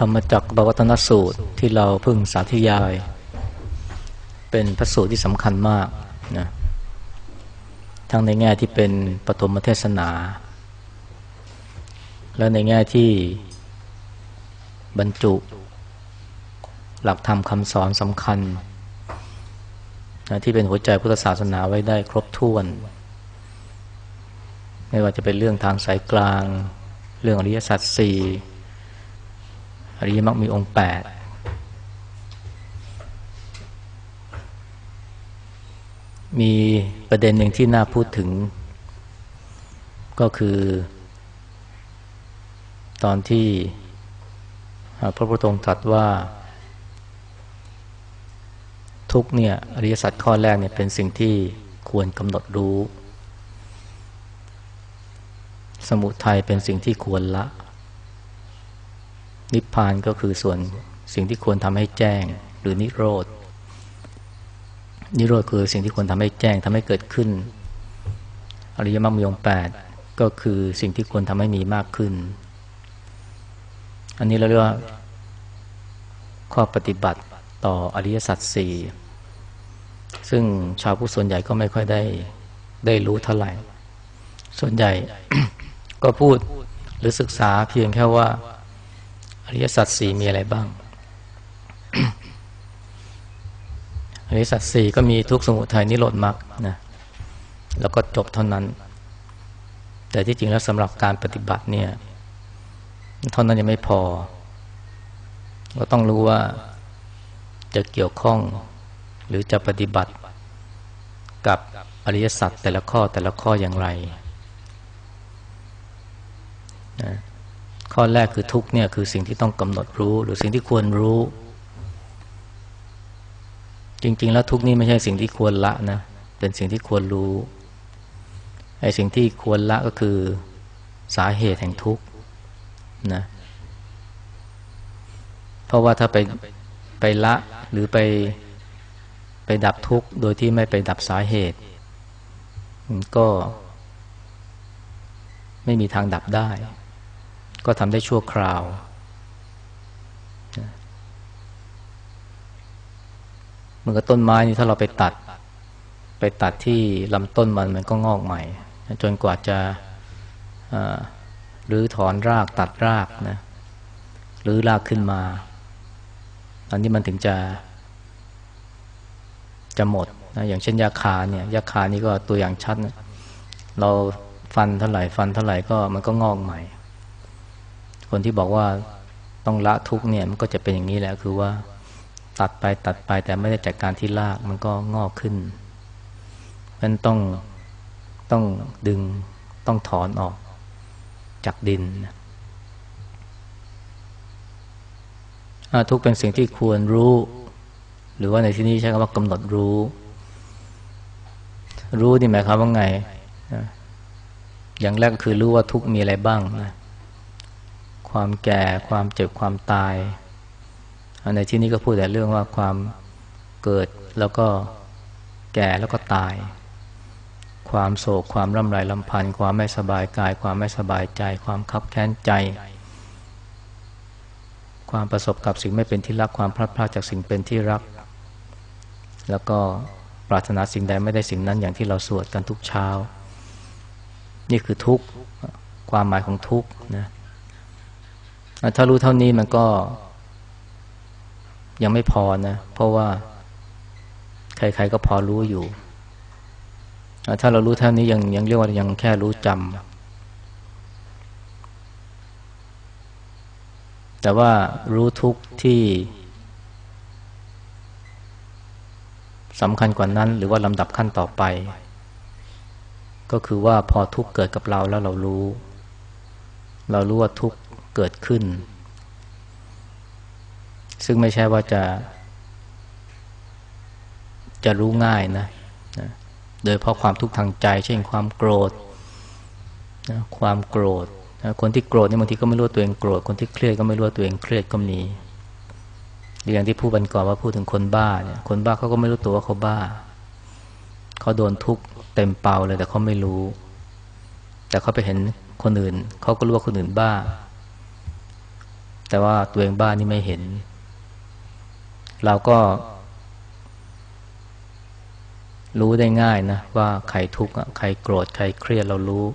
ธรรมจักรบวัตนสูตรที่เราเพิ่งสาธยาย เป็นพระสูตรที่สำคัญมากนะทั้งในแง่ที่เป็นปฐมเทศนา และในแง่ที่บรรจุ หลักธรรมคำสอนสำคัญนะที่เป็นหัวใจพุทธศาสนาไว้ได้ครบถ้วน ไม่ว่าจะเป็นเรื่องทางสายกลาง เรื่องอริยสัจสี่ อริยมรรคมีองค์แปดมีประเด็นหนึ่งที่น่าพูดถึง ก็คือ ตอนที่พระพุทธองค์ตรัสว่า ทุกเนี่ยอริยสัจข้อแรกเนี่ยเป็นสิ่งที่ควรกำหนดรู้ สมุทัยเป็นสิ่งที่ควรละ นิพพานก็คือส่วนสิ่งที่ควรทำให้แจ้ง หรือนิโรธ นิโรธคือสิ่งที่ควรทำให้แจ้งทำให้เกิดขึ้น อริยมรรคมีองแปดก็คือสิ่งที่ควรทำให้มีมากขึ้น อันนี้เราเรียกว่าข้อปฏิบัติต่ออริยสัจสี่ซึ่งชาวผู้ส่วนใหญ่ก็ไม่ค่อยได้ได้รู้เท่าไหร่ ส่วนใหญ่ก็พูดหรือศึกษาเพียงแค่ว่า อริยสัจสี่มีอะไรบ้าง อริยสัจสี่ก็มีทุกสมุทัยนิโรธมรรคนะแล้วก็จบเท่านั้น แต่ที่จริงแล้วสำหรับการปฏิบัติเนี่ยเท่านั้นยังไม่พอ ก็ต้องรู้ว่าจะเกี่ยวข้อง หรือจะปฏิบัติกับอริยสัจแต่ละข้อแต่ละข้ออย่างไรนะ ข้อแรกคือทุกเนี่ยคือสิ่งที่ต้องกำหนดรู้ หรือสิ่งที่ควรรู้ จริง ๆ แล้วทุกนี่ไม่ใช่สิ่งที่ควรละนะเป็นสิ่งที่ควรรู้ไอ้สิ่งที่ควรละก็คือสาเหตุแห่งทุกนะเพราะว่าถ้าไปไปละหรือไปไปดับทุกข์โดยที่ไม่ไปดับสาเหตุก็ไม่มีทางดับได้ ก็ทำได้ชั่วคราว เหมือนกับต้นไม้นี่ถ้าเราไปตัด ไปตัดที่ลำต้นมันมันก็งอกใหม่ จนกว่าจะหรือถอนรากตัดรากนะหรือรากขึ้นมาตอนนี้มันถึงจะ จะหมดนะอย่างเช่นยาคาเนี่ยยาคานี่ก็ตัวอย่างชัดนะเราฟันเท่าไหร่ฟันเท่าไหร่ก็มันก็งอกใหม่ คนที่บอกว่าต้องละทุกเนี่ยมันก็จะเป็นอย่างนี้แหละคือว่า ตัดไปตัดไปแต่ไม่ได้จัดการที่รากมันก็งอกขึ้นมันต้องต้องดึงต้องถอนออกจากดินทุกเป็นสิ่งที่ควรรู้ หรือว่าในที่นี้ใช้คำว่ากำหนดรู้ รู้นี่หมายความว่าไง อย่างแรกก็คือรู้ว่าทุกมีอะไรบ้างนะ ความแก่ ความเจ็บความตาย ในที่นี้ก็พูดแต่เรื่องว่าความเกิดแล้วก็แก่แล้วก็ตาย ความโศกความร่ำไรลำพันธ์ความไม่สบายกาย ความไม่สบายใจ ความคับแค้นใจ ความประสบกับสิ่งไม่เป็นที่รักความพลาดพลาดจากสิ่งเป็นที่รัก แล้วก็ปรารถนาสิ่งใดไม่ได้สิ่งนั้นอย่างที่เราสวดกันทุกเช้า นี่คือทุกข์ความหมายของทุกข์นะ ถ้ารู้เท่านี้มันก็ ยังไม่พอนะ เพราะว่า ใครๆก็พอรู้อยู่ ถ้าเรารู้เท่านี้ยังยังเรียกว่ายังแค่รู้จำแต่ว่ารู้ทุกที่สำคัญกว่านั้น หรือว่าลำดับขั้นต่อไป ก็คือว่าพอทุกเกิดกับเราแล้วเรารู้ เรารู้ว่าทุก เกิดขึ้น ซึ่งไม่ใช่ว่าจะ จะรู้ง่ายนะนะโดยเพราะความทุกข์ทางใจ เช่นความโกรธนะความโกรธนะคนที่โกรธนี่บางทีก็ไม่รู้ตัวเองโกรธ คนที่เครียดก็ไม่รู้ตัวเองเครียดก็มีอย่างที่ผู้บันก่อนว่าพูดถึงคนบ้าเนี่ย คนบ้าเขาก็ไม่รู้ตัวว่าเขาบ้า เขาโดนทุกข์เต็มเป่าเลยแต่เขาไม่รู้ แต่เขาไปเห็นคนอื่น เขาก็รู้ว่าคนอื่นบ้า แต่ว่าตัวเองบ้านนี่ไม่เห็น เราก็ รู้ได้ง่ายนะ ว่าใครทุกข์ใครโกรธใครเครียดเรารู้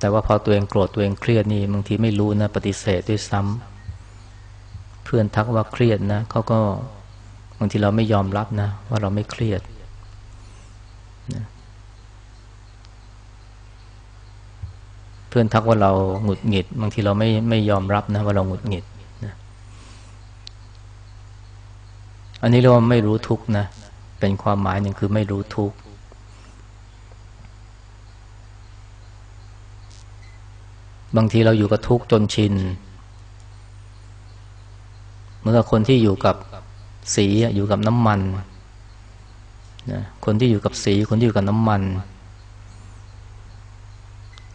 แต่ว่าพอตัวเองโกรธตัวเองเครียดนี่บางทีไม่รู้นะ ปฏิเสธด้วยซ้ำเพื่อนทักว่าเครียดนะเขาก็บางทีเราไม่ยอมรับนะ ว่าเราไม่เครียดนะ เพื่อนทักว่าเราหงุดหงิด บางทีเราไม่ไม่ยอมรับนะว่าเราหงุดหงิดนะอันนี้เรียกว่าไม่รู้ทุกนะเป็นความหมายหนึ่งคือไม่รู้ทุกบางทีเราอยู่กับทุกข์จนชินเหมือนกับคนที่อยู่กับสีอยู่กับน้ำมันนะคนที่อยู่กับสีคนที่อยู่กับน้ำมัน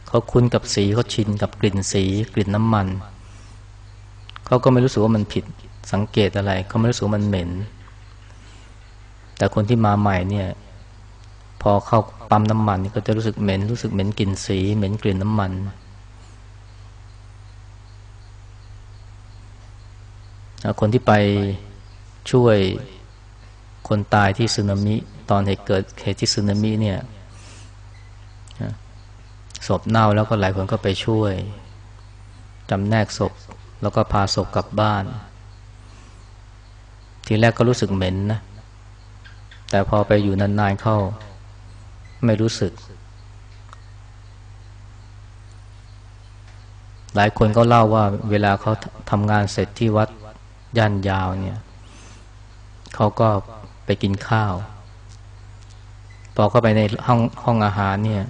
เขาคุ้นกับสีเขาชินกับกลิ่นสี กลิ่นน้ำมัน เขาก็ไม่รู้สึกว่ามันผิดสังเกตอะไร เขาไม่รู้สึกมันเหม็น แต่คนที่มาใหม่เนี่ย พอเข้าปั๊มน้ำมันก็จะรู้สึกเหม็น รู้สึกเหม็นกลิ่นสี เหม็นกลิ่นน้ำมันคนที่ไปช่วยคนตายที่สึนามิ ตอนเหตุเกิดเหตุที่สึนามิเนี่ย ศพเน่าแล้วก็หลายคนก็ไปช่วยจำแนกศพแล้วก็พาศพกลับบ้าน ทีแรกก็รู้สึกเหม็นนะ แต่พอไปอยู่นานๆเข้า ไม่รู้สึก หลายคนก็เล่าว่าเวลาเขาทำงานเสร็จที่วัดย่านยาวเนี่ย เขาก็ไปกินข้าว พอเข้าไปในห้องห้องอาหารเนี่ย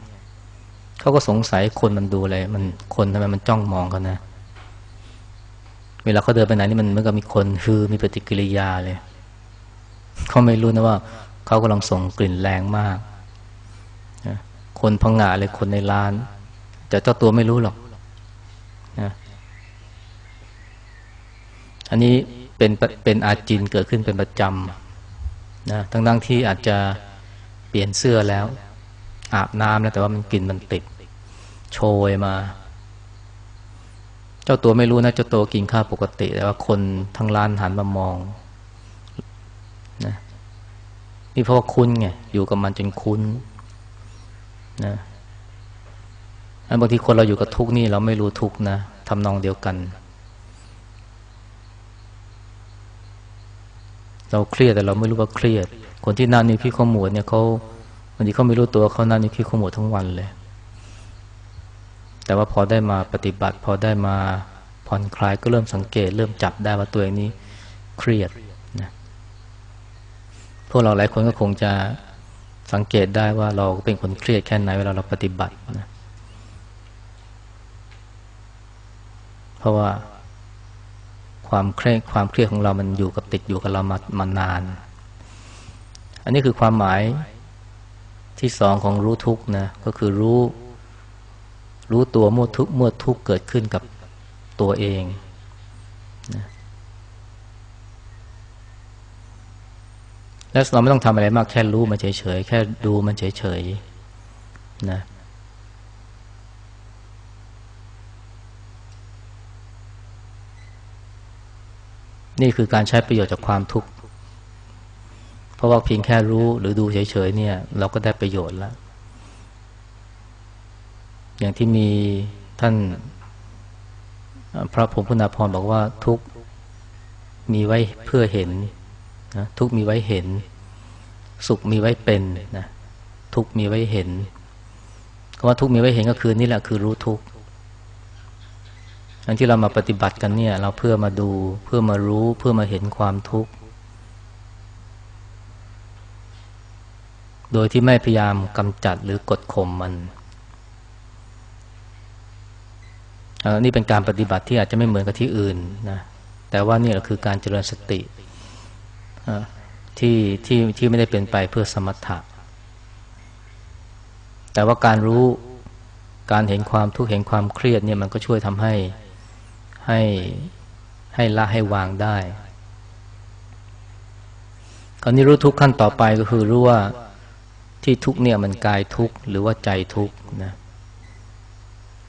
เขาก็สงสัยคนมันดูอะไรมันคนทำไมมันจ้องมองกันนะ เวลาเขาเดินไปไหนนี่มันเหมือนกับมีคนคือมีปฏิกิริยาเลยเขาไม่รู้นะว่าเขากำลังส่งกลิ่นแรงมากคนพังงาเลยคนในร้านแต่เจ้าตัวไม่รู้หรอกนะอันนี้เป็นเป็นอาจินเกิดขึ้นเป็นประจำนะทั้งทั้งที่อาจจะเปลี่ยนเสื้อแล้ว อาบน้ำแล้วแต่ว่ามันกลิ่นมันติด โชยมา เจ้าตัวไม่รู้นะเจ้าตัวกินข้าวปกติ แต่ว่าคนทั้งร้านหันมามองนะนี่เพราะว่าคุ้นไงอยู่กับมันจนคุ้นนะบางทีคนเราอยู่กับทุกนี่เราไม่รู้ทุกนะทำนองเดียวกัน เราเครียดแต่เราไม่รู้ว่าเครียด คนที่นั่นนี่พี่ขมวดเนี่ยเขา บางทีเขาไม่รู้ตัวเขานั่นนี่พี่ขมวดทั้งวันเลย แต่ว่าพอได้มาปฏิบัติ พอได้มาผ่อนคลายก็เริ่มสังเกต เริ่มจับได้ว่าตัวเองนี้เครียดนะพวกเราหลายคนก็คงจะสังเกตได้ว่าเราเป็นคนเครียดแค่ไหนเวลาเราปฏิบัตินะเพราะว่าความเครียดความเครียดของเรามันอยู่กับติดอยู่กับเรามามานาน อันนี้คือความหมาย ที่สองของรู้ทุกนะก็คือรู้ รู้ตัวเมื่อทุกเมื่อทุกเกิดขึ้นกับตัวเองนะแล้วเราไม่ต้องทำอะไรมากแค่รู้มันเฉยๆแค่ดูมันเฉยๆนะนี่คือการใช้ประโยชน์จากความทุกข์ เพราะว่าเพียงแค่รู้หรือดูเฉยๆเนี่ย เราก็ได้ประโยชน์แล้ว อย่างที่มีท่าน พระพรมพุนาพรบอกว่าทุกมีไว้เพื่อเห็นนะทุกมีไว้เห็น สุขมีไว้เป็นนะทุกมีไว้เห็นคำว่าทุกมีไว้เห็นก็คือนี่แหละคือรู้ทุกอันที่เรามาปฏิบัติกันเนี่ย เราเพื่อมาดูเพื่อมารู้เพื่อมาเห็นความทุกข์ โดยที่ไม่พยายามกำจัดหรือกดข่มมันนนี้เป็นการปฏิบัติที่อาจจะไม่เหมือนกับที่อื่นนะแต่ว่านี่แหละคือการเจริญสติที่ที่ที่ไม่ได้เป็นไปเพื่อสมถะ แต่ว่าการรู้การเห็นความทุกข์เห็นความเครียดเนี่ยมันก็ช่วยทำให้ให้ให้ละให้วางได้คราวนี้รู้ทุกขั้นต่อไปก็คือรู้ว่า ที่ทุกเนี่ยมันกายทุกหรือว่าใจทุกนะ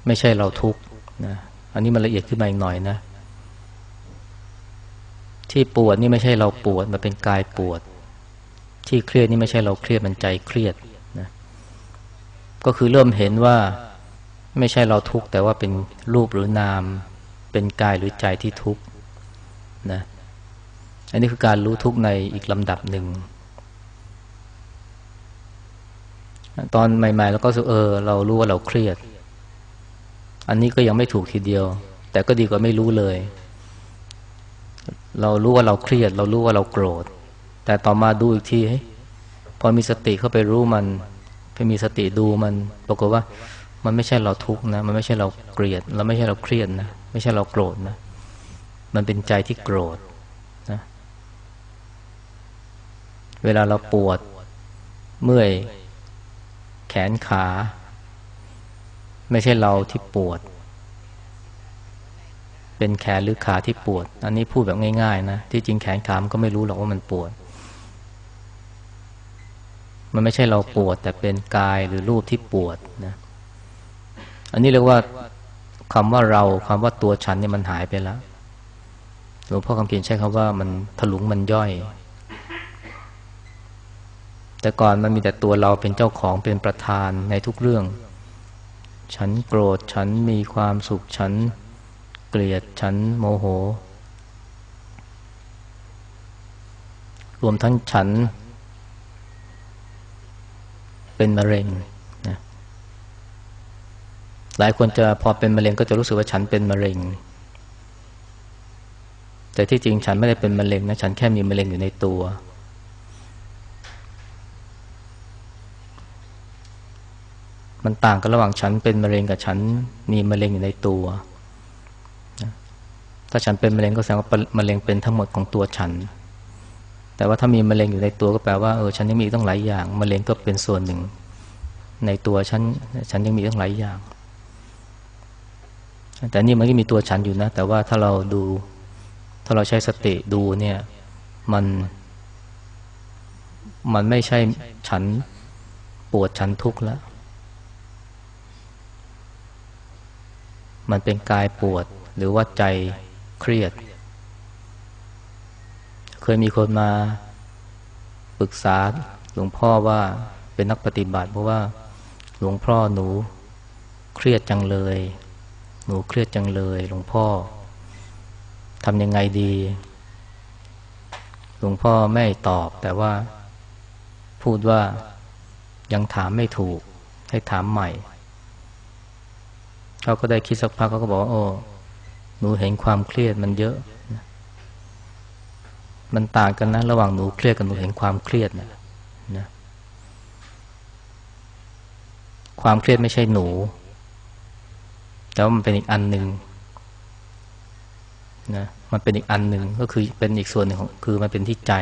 ไม่ใช่เราทุกนะอันนี้มันละเอียดขึ้นมาอีกหน่อยนะ ที่ปวดนี่ไม่ใช่เราปวดมันเป็นกายปวด ที่เครียดนี่ไม่ใช่เราเครียดมันใจเครียดนะก็คือเริ่มเห็นว่าไม่ใช่เราทุกข์แต่ว่าเป็นรูปหรือนาม เป็นกายหรือใจที่ทุกข์นะอันนี้คือการรู้ทุกข์ในอีกลำดับหนึ่ง ตอนใหม่ๆเราก็รู้เออ เรารู้ว่าเราเครียด อันนี้ก็ยังไม่ถูกทีเดียว แต่ก็ดีกว่าไม่รู้เลย เรารู้ว่าเราเครียด เรารู้ว่าเราโกรธ แต่ต่อมาดูอีกทีพอมีสติเข้าไปรู้มันไปมีสติดูมันปรากฏว่า มันไม่ใช่เราทุกข์นะ มันไม่ใช่เราเกลียด เราไม่ใช่เราเครียดนะไม่ใช่เราโกรธนะมันเป็นใจที่โกรธนะ เวลาเราปวดเมื่อย แขนขา ไม่ใช่เราที่ปวด เป็นแขนหรือขาที่ปวด อันนี้พูดแบบง่ายๆนะที่จริงแขนขามันก็ไม่รู้หรอกว่ามันปวด มันไม่ใช่เราปวด แต่เป็นกายหรือรูปที่ปวดนะ อันนี้เรียกว่าคำว่าเราคำว่าตัวฉันเนี่ยมันหายไปแล้วหลวงพ่อคำเขียนใช้คำว่ามันถลุงมันย่อย แต่ก่อนมันมีแต่ตัวเราเป็นเจ้าของเป็นประธานในทุกเรื่อง ฉันโกรธฉันมีความสุขฉันเกลียดฉันโมโห รวมทั้งฉัน เป็นมะเร็งนะหลายคนจะพอเป็นมะเร็งก็จะรู้สึกว่าฉันเป็นมะเร็ง แต่ที่จริงฉันไม่ได้เป็นมะเร็งนะฉันแค่มีมะเร็งอยู่ในตัว มันต่างกันระหว่างฉันเป็นมะเร็งกับฉันมีมะเร็งอยู่ในตัว ถ้าฉันเป็นมะเร็งก็แสดงว่ามะเร็งเป็นทั้งหมดของตัวฉัน แต่ว่าถ้ามีมะเร็งอยู่ในตัวก็แปลว่าเออฉันยังมีต้องหลายอย่างมะเร็งก็เป็นส่วนหนึ่ง ในตัวฉันฉันยังมีต้องหลายอย่าง แต่นี่มันก็มีตัวฉันอยู่นะ แต่ว่าถ้าเราดู ถ้าเราใช้สติดูเนี่ย มัน มันไม่ใช่ฉันปวดฉันทุกข์แล้ว มันเป็นกายปวด หรือว่าใจเครียด เคยมีคนมาปรึกษาหลวงพ่อว่าเป็นนักปฏิบัติ เพราะว่าหลวงพ่อหนูเครียดจังเลย หนูเครียดจังเลย หลวงพ่อทำยังไงดี หลวงพ่อไม่ตอบ แต่ว่าพูดว่ายังถามไม่ถูกให้ถามใหม่ เขาก็ได้คิดสักพักเขาก็บอกว่าโอ้หนูเห็นความเครียดมันเยอะ มันต่างกันนะ ระหว่างหนูเครียดกับหนูเห็นความเครียดนะนะ ความเครียดไม่ใช่หนู แต่ว่ามันเป็นอีกอันหนึ่งนะมันเป็นอีกอันหนึ่งก็คือเป็นอีกส่วนหนึ่งของคือมันเป็นที่ใจ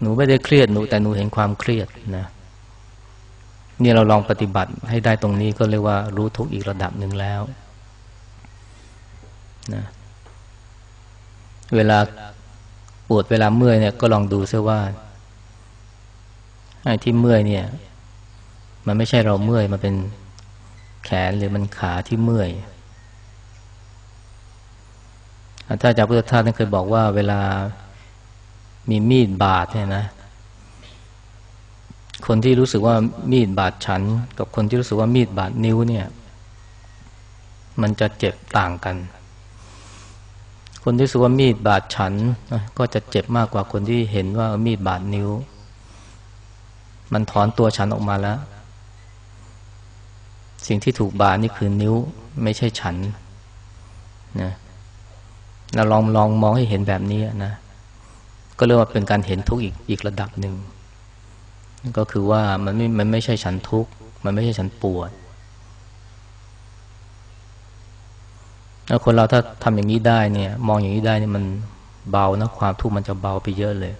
หนูไม่ได้เครียดหนู แต่หนูเห็นความเครียดนะ นี่เราลองปฏิบัติให้ได้ตรงนี้ก็เรียกว่ารู้ทุกอีกระดับหนึ่งแล้วนะเวลาปวดเวลาเมื่อยเนี่ยก็ลองดูซิว่าไอ้ที่เมื่อยเนี่ย มันไม่ใช่เราเมื่อยมันเป็นแขนหรือมันขาที่เมื่อยถ้าอาจารย์พุทธทาสท่านเคยบอกว่า เวลามีมีดบาดเนี่ยนะ คนที่รู้สึกว่ามีดบาดฉัน กับคนที่รู้สึกว่ามีดบาดนิ้วเนี่ย มันจะเจ็บต่างกัน คนที่รู้สึกว่ามีดบาดฉันก็จะเจ็บมากกว่าคนที่เห็นว่ามีดบาดนิ้ว มันถอนตัวฉันออกมาแล้ว สิ่งที่ถูกบาดนี่คือนิ้ว ไม่ใช่ฉันนะเราลองลองมองให้เห็นแบบนี้นะ ก็เรียกว่าเป็นการเห็นทุกอีกอีกระดับหนึ่ง ก็คือว่ามันไม่ มันไม่ใช่ฉันทุกข์ มันไม่ใช่ฉันปวดแล้วคนเราถ้าทำอย่างนี้ได้เนี่ย มองอย่างนี้ได้เนี่ยมันเบานะความทุกข์มันจะเบาไปเยอะเลย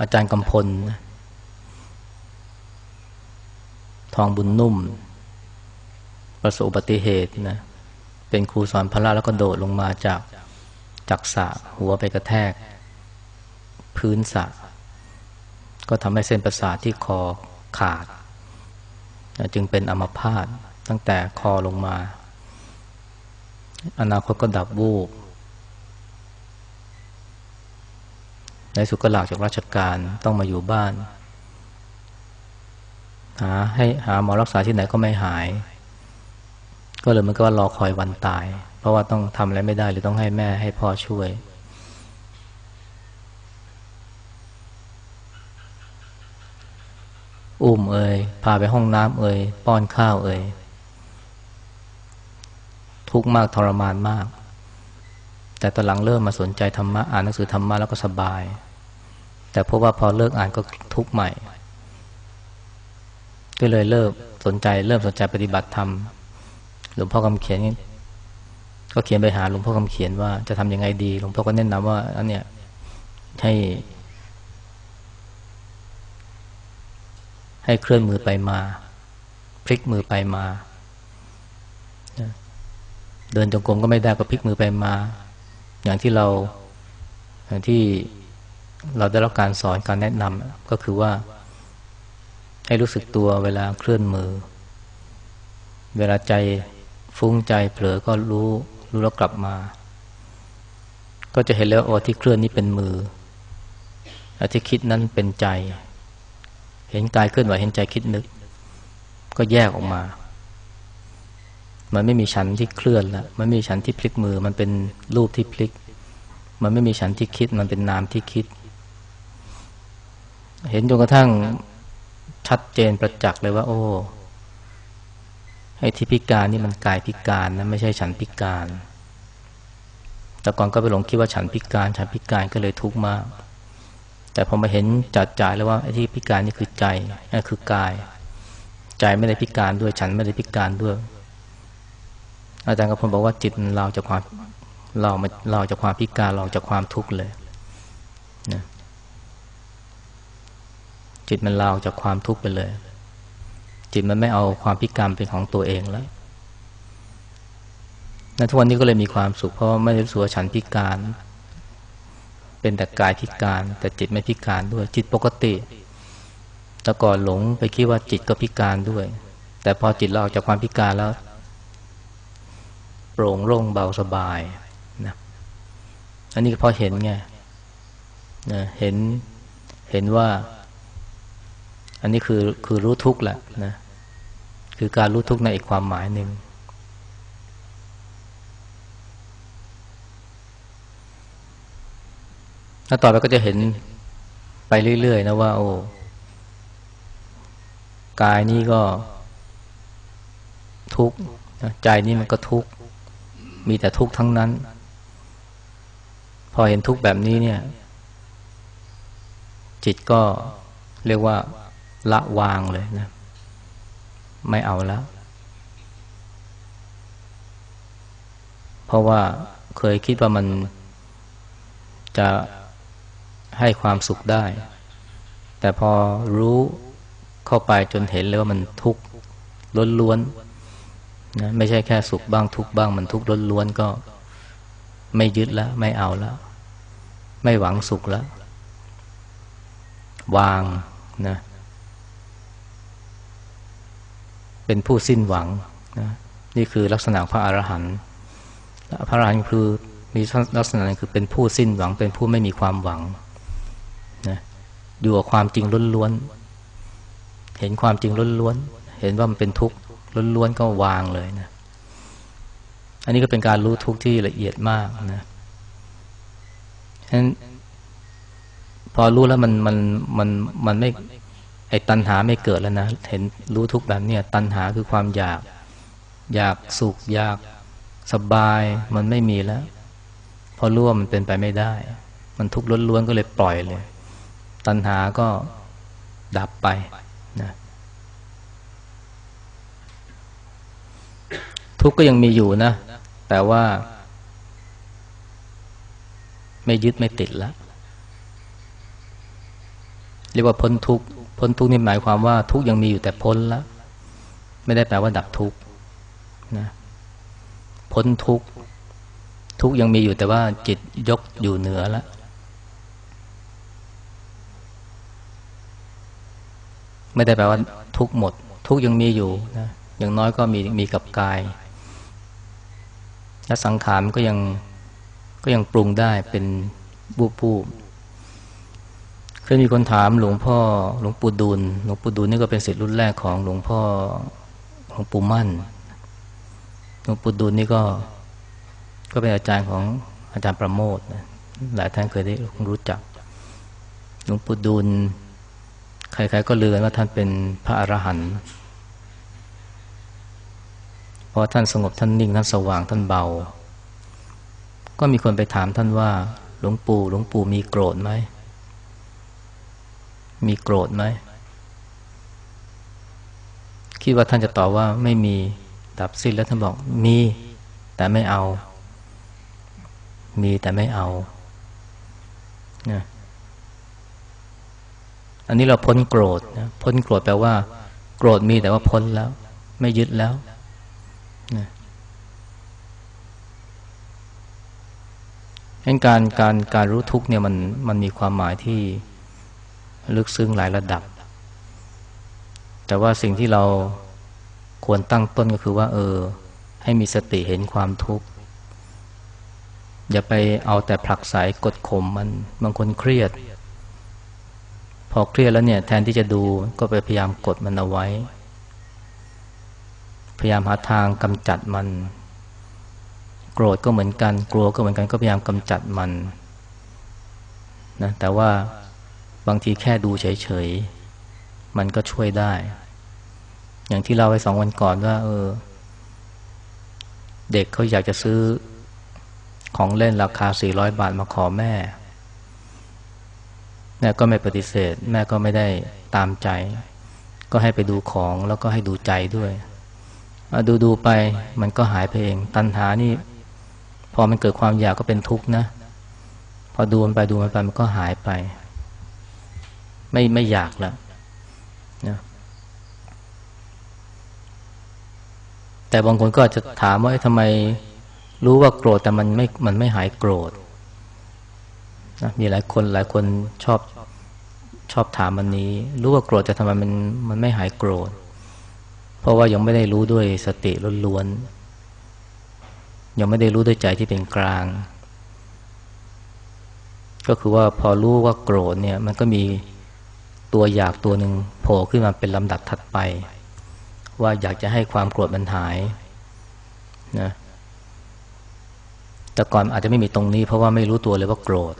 อาจารย์กำพล ทองบุญนุ่ม ประสบอุบัติเหตุนะ เป็นครูสอนพละแล้วก็โดดลงมาจากจากสะหัวไปกระแทก พื้นสะ ก็ทำให้เส้นประสาทที่คอขาด จึงเป็นอัมพาตตั้งแต่คอลงมา อนาคตก็ดับวูบในสุดก็หลากจากราชการต้องมาอยู่บ้าน หาให้หาหมอรักษาที่ไหนก็ไม่หาย ก็เลยมันก็ว่ารอคอยวันตาย เพราะว่าต้องทำอะไรไม่ได้หรือต้องให้แม่ให้พ่อช่วย อุ้มเอ่ยพาไปห้องน้ำเอ่ยป้อนข้าวเอ่ยทุกข์มากทรมานมาก แต่ตอนหลังเริ่มมาสนใจธรรมะอ่านหนังสือธรรมะแล้วก็สบาย แต่พราะว่าพอเลิกอ่านก็ทุกข์ใหม่ ก็เลยเลิกสนใจเริ่มสนใจปฏิบัติธรรมหลวงพ่อคำเขียนก็เขียนไปหาหลวงพ่อคำเขียนว่าจะทำยังไงดีหลวงพ่อก็แนะนำว่าอันเนี้ยให้ ให้เคลื่อนมือไปมา พลิกมือไปมา เดินจงกรมก็ไม่ได้ก็พลิกมือไปมา อย่างที่เราอย่างที่เราได้รับการสอนการแนะนำก็คือว่า ให้รู้สึกตัวเวลาเคลื่อนมือ เวลาใจฟุ้งใจเผลอก็รู้รู้แล้วกลับมา ก็จะเห็นแล้วโอ้ที่เคลื่อนนี้เป็นมือและที่คิดนั้นเป็นใจ เห็นกายเคลื่อนไหวเห็นใจคิดนึก ก็แยกออกมา มันไม่มีชั้นที่เคลื่อนแล้วมันไม่มีชั้นที่พลิกมือ มันเป็นรูปที่พลิก มันไม่มีชั้นที่คิด มันเป็นนามที่คิด เห็นจนกระทั่งชัดเจนประจักษ์เลยว่า โอ้ไอ้ที่พิการนี่มันกายพิการนะไม่ใช่ฉันพิการ แต่ก่อนก็ไปหลงคิดว่าฉันพิการ ฉันพิการก็เลยทุกข์มาก แต่พอมาเห็นจัดจ่ายแล้วว่าไอ้ที่พิการนี่คือใจนั่นคือกาย ใจไม่ได้พิการด้วยฉันไม่ได้พิการด้วย อาจารย์กระพลบอกว่าจิตเราจากความเราเราจากความพิการเราจากความทุกข์เลยนะจิตมันเราจากความทุกข์ไปเลย จิตมันไม่เอาความพิการเป็นของตัวเองแล้วนทุกวันนี้ก็เลยมีความสุขเพราะไม่ได้รู้สึกว่าฉันพิการ เป็นแต่กายพิการ แต่จิตไม่พิการด้วย จิตปกติแต่ก่อนหลงไปคิดว่าจิตก็พิการด้วย แต่พอจิตเราออกจากความพิการแล้ว โปร่งโล่งเบาสบายนะอันนี้พอเห็นไงนะเห็นเห็นว่า อันนี้คือคือรู้ทุกข์แหละนะคือการรู้ทุกข์ในอีกความหมายหนึ่ง แล้วต่อไปก็จะเห็นไปเรื่อยๆนะว่า โอ้กายนี้ก็ ทุกข์ใจนี้มันก็ทุกข์มีแต่ทุกข์ทั้งนั้น พอเห็นทุกข์แบบนี้เนี่ย จิตก็เรียกว่า ละวางเลยนะ ไม่เอาแล้ว เพราะว่าเคยคิดว่ามันจะ ให้ความสุขได้ แต่พอรู้เข้าไปจนเห็นเลยว่ามันทุกข์ล้วนๆนะไม่ใช่แค่สุขบ้างทุกข์บ้างมันทุกข์ล้วนๆก็ไม่ยึดแล้ว ไม่เอาแล้ว ไม่หวังสุขแล้ว วางนะ เป็นผู้สิ้นหวังนะนี่คือลักษณะพระอรหันต์พระอรหันต์คือมีลักษณะคือเป็นผู้สิ้นหวัง เป็นผู้ไม่มีความหวัง อยู่กับความจริงล้วนๆเห็นความจริงล้วนๆเห็นว่ามันเป็นทุกข์ล้วนๆก็วางเลยนะอันนี้ก็เป็นการรู้ทุกข์ที่ละเอียดมากนะฉะนั้นพอรู้แล้วมันมันมันมันไม่ไอ้ตัณหาไม่เกิดแล้วนะ เห็นรู้ทุกแบบเนี้ยตัณหาคือความอยาก อยากสุขอยากสบายมันไม่มีแล้ว พอรู้ว่ามันเป็นไปไม่ได้ มันทุกข์ล้วนๆก็เลยปล่อยเลย ตัณหาก็ดับไปนะทุกข์ก็ยังมีอยู่นะ แต่ว่า ไม่ยึดไม่ติดแล้วเรียกว่าพ้นทุกข์พ้นทุกข์นี่หมายความว่า ทุกข์ยังมีอยู่แต่พ้นแล้วไม่ได้แปลว่าดับทุกข์นะพ้นทุกข์ทุกข์ยังมีอยู่แต่ว่าจิตยกอยู่เหนือแล้ว ไม่ได้แปลว่าทุกหมด ทุกยังมีอยู่นะอย่างน้อยก็มีมีกับกาย และสังขารก็ยังก็ยังปรุงได้เป็นบูบบูบเคยมีคนถามหลวงพ่อหลวงปู่ดูลหลวงปู่ดูลนี่ก็เป็นศิษย์รุ่นแรกของหลวงพ่อหลวงปู่มั่นหลวงปู่ดูลนี่ก็ ก็เป็นอาจารย์ของอาจารย์ประโมทนะหลายท่านเคยได้รู้จักหลวงปู่ดูล ใครๆก็ลือกันว่าท่านเป็นพระอรหันต์เพราะท่านสงบท่านนิ่งท่านสว่างท่านเบา ก็มีคนไปถามท่านว่า หลวงปู่หลวงปู่มีโกรธไหมมีโกรธไหมคิดว่าท่านจะตอบว่าไม่มีดับสิ้นแล้วท่านบอกมี แต่ไม่เอา มีแต่ไม่เอานะ อันนี้เราพ้นโกรธนะพ้นโกรธแปลว่า โกรธมีแต่ว่าพ้นแล้ว ไม่ยึดแล้วนะงั้นการการการรู้ทุกเนี่ยมันมันมีความหมายที่ลึกซึ้งหลายระดับ แต่ว่าสิ่งที่เราควรตั้งต้นก็คือว่า เออ ให้มีสติเห็นความทุกข์ อย่าไปเอาแต่ผลักไสกดข่มมันบางคนเครียด พอเครียดแล้วเนี่ยแทนที่จะดูก็ไปพยายามกดมันเอาไว้ พยายามหาทางกำจัดมัน โกรธก็เหมือนกัน กลัวก็เหมือนกันก็พยายามกำจัดมันนะแต่ว่าบางทีแค่ดูเฉยๆ มันก็ช่วยได้ อย่างที่เราไปสองวันก่อนว่า เออ เด็กเขาอยากจะซื้อของเล่นราคาสี่ร้อยบาทมาขอแม่ แม่ก็ไม่ปฏิเสธ แม่ก็ไม่ได้ตามใจ ก็ให้ไปดูของแล้วก็ให้ดูใจด้วยดูดูไปมันก็หายไปเอง ตัณหานี่ พอมันเกิดความอยากก็เป็นทุกข์นะ พอดูมันไปดูมันไปมันก็หายไป ไม่ไม่อยากแล้วนะแต่บางคนก็จะถามว่าทำไมรู้ว่าโกรธแต่มันไม่มันไม่หายโกรธ นะมีหลายคนหลายคนชอบชอบถามมันนี้ รู้ว่าโกรธแต่ทำไมมันมันไม่หายโกรธ เพราะว่ายังไม่ได้รู้ด้วยสติล้วนๆยังไม่ได้รู้ด้วยใจที่เป็นกลาง ก็คือว่าพอรู้ว่าโกรธเนี่ย มันก็มีตัวอยากตัวหนึ่งโผล่ขึ้นมาเป็นลำดับถัดไป ว่าอยากจะให้ความโกรธมันหายนะแต่ก่อนอาจจะไม่มีตรงนี้เพราะว่าไม่รู้ตัวเลยว่าโกรธ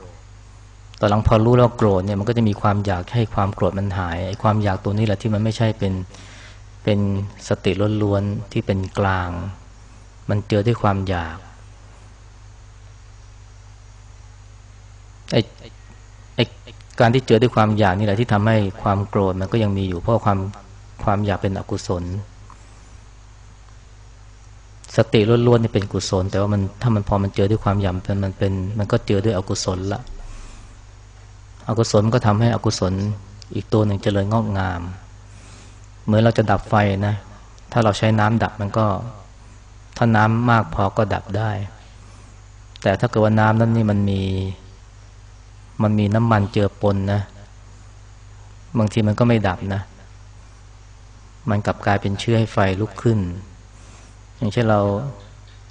ตอนหลังพอรู้แล้วโกรธเนี่ยมันก็จะมีความอยากให้ความโกรธมันหายไอ้ความอยากตัวนี้แหละที่มันไม่ใช่เป็นเป็นสติล้วนๆที่เป็นกลาง มันเจอด้วยความอยากไอ้ไอ้การที่เจอด้วยความอยากนี่แหละที่ทำให้ความโกรธมันก็ยังมีอยู่เพราะความความอยากเป็นอกุศล สติล้วนๆนี่เป็นกุศล แต่ว่ามันถ้ามันพอมันเจอด้วยความอยำเป็นมันเป็นมันก็เจอด้วยอกุศลละ อกุศลก็ทำให้อกุศลอีกตัวหนึ่งเจริญงอกงาม เหมือนเราจะดับไฟนะ ถ้าเราใช้น้ำดับมันก็ ถ้าน้ำมากพอก็ดับได้ แต่ถ้าเกิดว่าน้ำนั้นนี่มันมี มันมีน้ำมันเจือปนนะ บางทีมันก็ไม่ดับนะ มันกลับกลายเป็นเชื้อให้ไฟลุกขึ้น อย่างเช่นเรา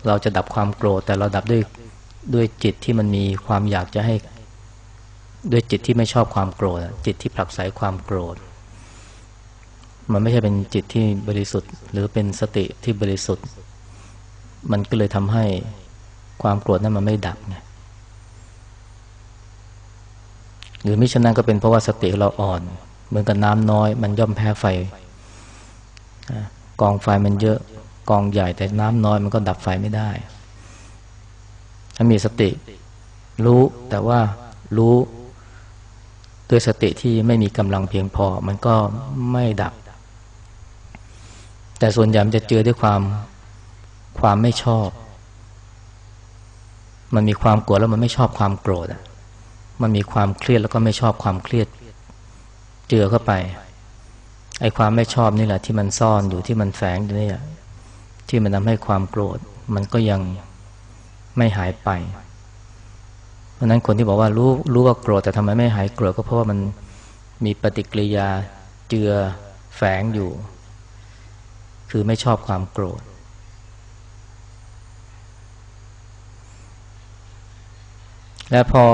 เราจะดับความโกรธแต่เราดับด้วยด้วยจิตที่มันมีความอยากจะให้ ด้วยจิตที่ไม่ชอบความโกรธ จิตที่ผลักไสความโกรธ มันไม่ใช่เป็นจิตที่บริสุทธิ์ หรือเป็นสติที่บริสุทธิ์ มันก็เลยทำให้ความโกรธนั้นมันไม่ดับไงหรือมิฉะนั้นก็เป็นเพราะว่าสติเราอ่อน เหมือนกับน้ำน้อย มันย่อมแพ้ไฟกองไฟมันเยอะกองใหญ่แต่น้ำน้อยมันก็ดับไฟไม่ได้ ถ้ามีสติ รู้แต่ว่ารู้ ด้วยสติที่ไม่มีกำลังเพียงพอ มันก็ไม่ดับ แต่ส่วนใหญ่มันจะเจอด้วยความความไม่ชอบ มันมีความกลัวแล้วมันไม่ชอบความโกรธมันมีความเครียดแล้วก็ไม่ชอบความเครียด เจือเข้าไปไอ้ความไม่ชอบนี่แหละที่มันซ่อนอยู่ที่มันแฝงอยู่นี่ที่มันทำให้ความโกรธ มันก็ยังไม่หายไป ราะนั้นคนที่บอกว่ารู้รู้ว่าโกรธแต่ทำไมไม่หายโกรธก็เพราะว่ามันมีปฏิกิริยาเจือแฝงอยู่ คือไม่ชอบความโกรธ และพอ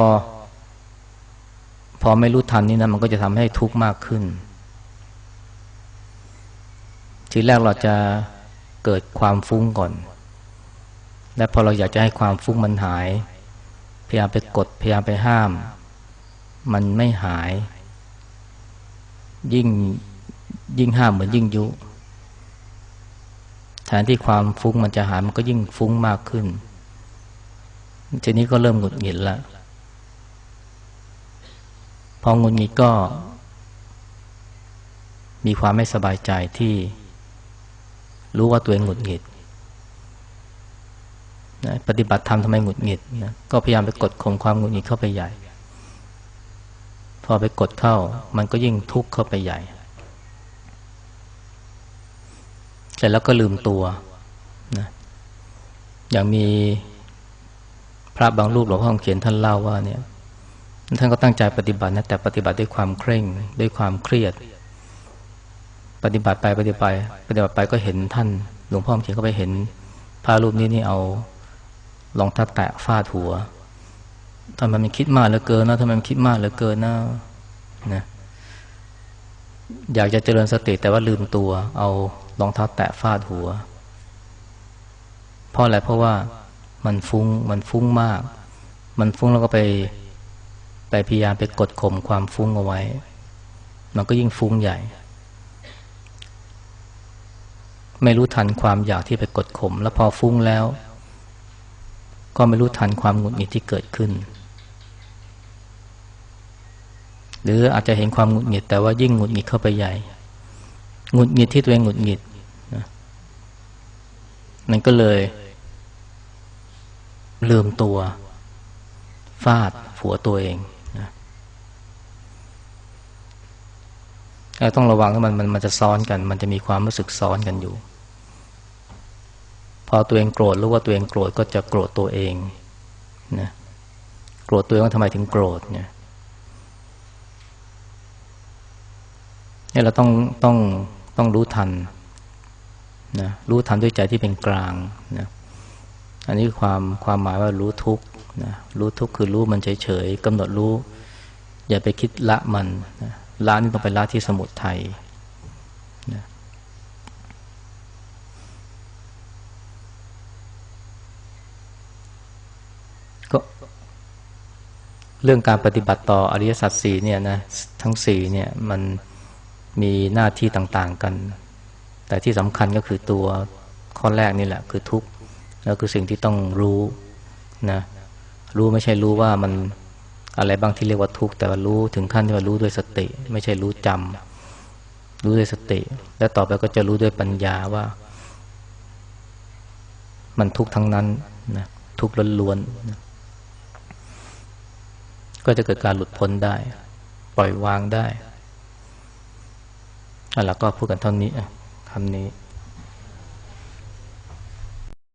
พอไม่รู้ทันนี่นะมันก็จะทำให้ทุกข์มากขึ้น ทีแรกเราจะเกิดความฟุ้งก่อน และพอเราอยากจะให้ความฟุ้งมันหาย พยายามไปกดพยายามไปห้าม มันไม่หาย ยิ่งยิ่งห้ามเหมือนยิ่งยุ แทนที่ความฟุ้งมันจะหายมันก็ยิ่งฟุ้งมากขึ้น ทีนี้ก็เริ่มหงุดหงิดล้วพอหงุดหงิดก็ มีความไม่สบายใจที่ รู้ว่าตัวเองหงุดหงิด นะปฏิบัติธรรมทำไมหงุดหงิดนะก็พยายามไปกดข่มความหงุดหงิดเข้าไปใหญ่ พอไปกดเข้า มันก็ยิ่งทุกข์เข้าไปใหญ่เสร็จแล้วก็ลืมตัวนะอย่างมีพระบางรูปหลวงพ่อเขียนท่านเล่าว่าเนี่ยท่านก็ตั้งใจปฏิบัตินะแต่ปฏิบัติด้วยความเคร่งด้วยความเครียด ปฏิบัติไปปฏิบัติไปฏิบัติไปก็เห็นท่าน หลวงพ่อเขียนก็ไปเห็นพระรูปนี้นี่เอา ลองทัดแตะฟาดหัวทำไมมันคิดมากเหลือเกินนะทำไมมันคิดมากเหลือเกินนะนะอยากจะเจริญสติแต่ว่าลืมตัว เอารองเท้าแตะฟาดหัวเพราะอะไรเพราะว่ามันฟุง้งมันฟุ้งมาก มันฟุ้งแล้วก็ไปไปพยายามไปกดข่มความฟุ้งเอาไว้ มันก็ยิ่งฟุ้งใหญ่ ไม่รู้ทันความอยากที่ไปกดข่มแล้วพอฟุ้งแล้ว ก็ไม่รู้ทันความหงุดหงิดที่เกิดขึ้น หรืออาจจะเห็นความหงุดหงิด แต่ว่ายิ่งหงุดหงิดเข้าไปใหญ่หงุดหงิดที่ตัวเองหงุดหงิดมันก็เลย ลืมตัว ฟาดผัวตัวเองนะต้องระวังว่ามันมันมันจะซ้อนกัน มันจะมีความรู้สึกซ้อนกันอยู่ พอตัวเองโกรธรู้ว่าตัวเองโกรธก็จะโกรธตัวเองนะโกรธตัวเองว่าทำไมถึงโกรธเนี่ยนี่เราต้องต้องต้องรู้ทันนะรู้ทันด้วยใจที่เป็นกลางนะอันนี้ความความหมายว่ารู้ทุกนะรู้ทุกคือรู้มันเฉยๆกำหนดรู้ อย่าไปคิดละมันนะละนี่ต้องไปละที่สมุทัยนะ เรื่องการปฏิบัติต่ออริยสัจสี่เนี่ยนะทั้งสี่เนี่ยมันมีหน้าที่ต่างๆกัน แต่ที่สำคัญก็คือตัวข้อแรกนี่แหละ คือทุกข์แล้วคือสิ่งที่ต้องรู้นะรู้ไม่ใช่รู้ว่ามันอะไรบ้างที่เรียกว่าทุกข์แต่ว่ารู้ถึงขั้นที่ว่ารู้ด้วยสติ ไม่ใช่รู้จำรู้ด้วยสติ แล้วต่อไปก็จะรู้ด้วยปัญญาว่า มันทุกข์ทั้งนั้นนะทุกข์ล้วนๆนะ ก็จะเกิดการหลุดพ้นได้ ปล่อยวางได้แล้วก็พูดกันเท่านี้คำนี้